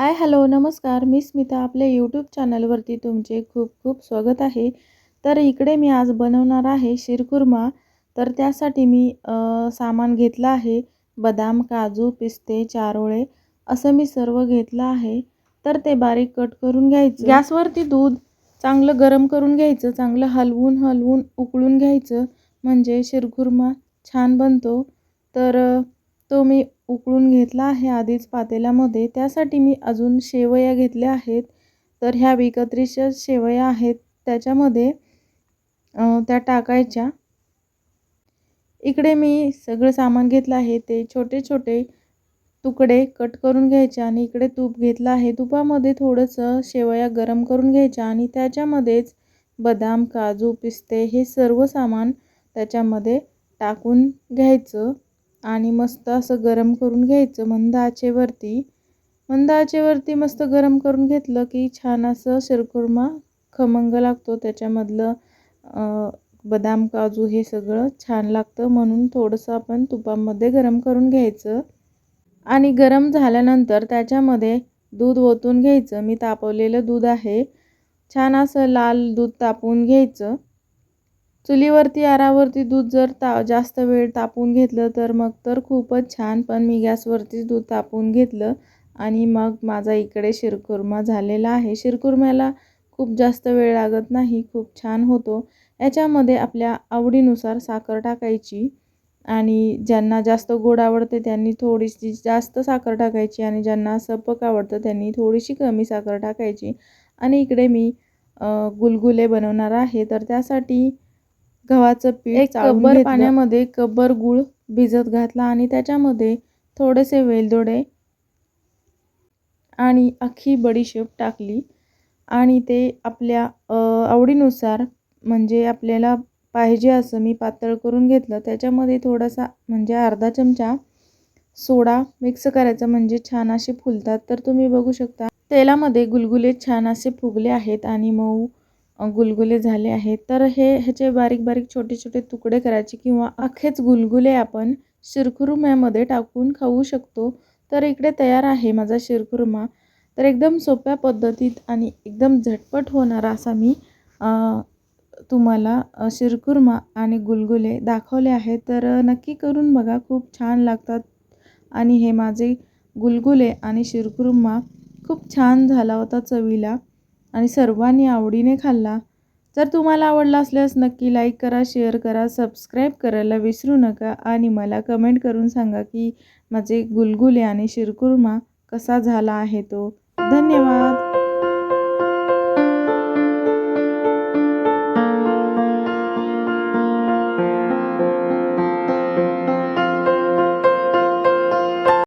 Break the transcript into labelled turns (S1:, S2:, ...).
S1: Hi hello नमस्कार. मी स्मिता. आपल्या YouTube चॅनलवरती तुमचे खूप खूप स्वागत आहे. तर इकडे मी आज बनवणार आहे शिरकुर्मा तर त्यासाठी मी सामान घेतलं आहे. बदाम काजू पिस्ते चारोळे असं मी सर्व घेतलं आहे. तर ते बारीक कट करून घ्यायचं. गॅसवरती दूध चांगलं गरम करून घ्यायचं. चांगलं हलवून हलवून उकळून घ्यायचं. म्हणजे शिरखुर्मा छान बनतो. तर तो मी उकळून घेतला आहे आधीच पातेल्यामध्ये. त्यासाठी मी अजून शेवया घेतल्या आहेत. तर ह्या विकत्रीच्या शेवया आहेत. त्याच्यामध्ये त्या टाकायच्या. इकडे मी सगळं सामान घेतलं आहे. ते छोटे छोटे तुकडे कट करून घ्यायचे आणि इकडे तूप घेतलं आहे. तुपामध्ये थोडंसं शेवया गरम करून घ्यायच्या आणि त्याच्यामध्येच बदाम काजू पिस्ते हे सर्व सामान त्याच्यामध्ये टाकून घ्यायचं. आणि मस्त असं गरम करून घ्यायचं. मंद आचेवरती मंद आचेवरती मस्त गरम करून घेतलं की छान असं शिरखुर्मा खमंग लागतो. त्याच्यामधलं बदाम काजू हे सगळं छान लागतं. म्हणून थोडंसं आपण तुपामध्ये गरम करून घ्यायचं. आणि गरम झाल्यानंतर त्याच्यामध्ये दूध ओतून घ्यायचं. मी तापवलेलं दूध आहे. छान असं लाल दूध तापवून घ्यायचं. चुलीवरती आरावरती दूध जर ता जास्त वेळ तापवून घेतलं तर मग तर खूपच छान. पण मी गॅसवरतीच दूध तापवून घेतलं आणि मग माझा इकडे शिरखुर्मा झालेला आहे. शिरखुर्म्याला खूप जास्त वेळ लागत नाही खूप छान होतो. याच्यामध्ये आपल्या आवडीनुसार साखर टाकायची आणि ज्यांना जास्त गोड आवडते त्यांनी थोडीशी जास्त साखर टाकायची आणि ज्यांना सपक आवडतं त्यांनी थोडीशी कमी साखर टाकायची. आणि इकडे मी गुलगुले बनवणार आहे. तर त्यासाठी गव्हाचं पीठ एक कब्बर पाण्यामध्ये कब्बर गूळ भिजत घातला आणि त्याच्यामध्ये थोडेसे वेलदोडे आणि अख्खी बडीशेप टाकली. आणि ते आपल्या आवडीनुसार म्हणजे आपल्याला पाहिजे असं मी पातळ करून घेतलं. त्याच्यामध्ये थोडासा म्हणजे अर्धा चमचा सोडा मिक्स करायचा म्हणजे छान असे फुलतात. तर तुम्ही बघू शकता तेलामध्ये गुलगुले छान असे फुगले आहेत आणि मऊ गुलगुले झाले आहेत. तर हे ह्याचे बारीक बारीक छोटे छोटे तुकडे करायचे किंवा अख्खेच गुलगुले आपण शिरखुरम्यामध्ये टाकून खाऊ शकतो. तर इकडे तयार आहे माझा शिरखुर्मा. तर एकदम सोप्या पद्धतीत आणि एकदम झटपट होणारा असा मी तुम्हाला शिरखुर्मा आणि गुलगुले दाखवले आहेत. तर नक्की करून बघा खूप छान लागतात. आणि हे माझे गुलगुले आणि शिरखुरमा खूप छान झाला होता चवीला. आणि सर्वांनी आवडीने खाल्ला. जर तुम्हाला आवडला असल्यास नक्की लाईक करा शेअर करा सबस्क्राईब करायला विसरू नका आणि मला कमेंट करून सांगा की माझे गुलगुले आणि शिरकुर्मा कसा झाला आहे तो. धन्यवाद.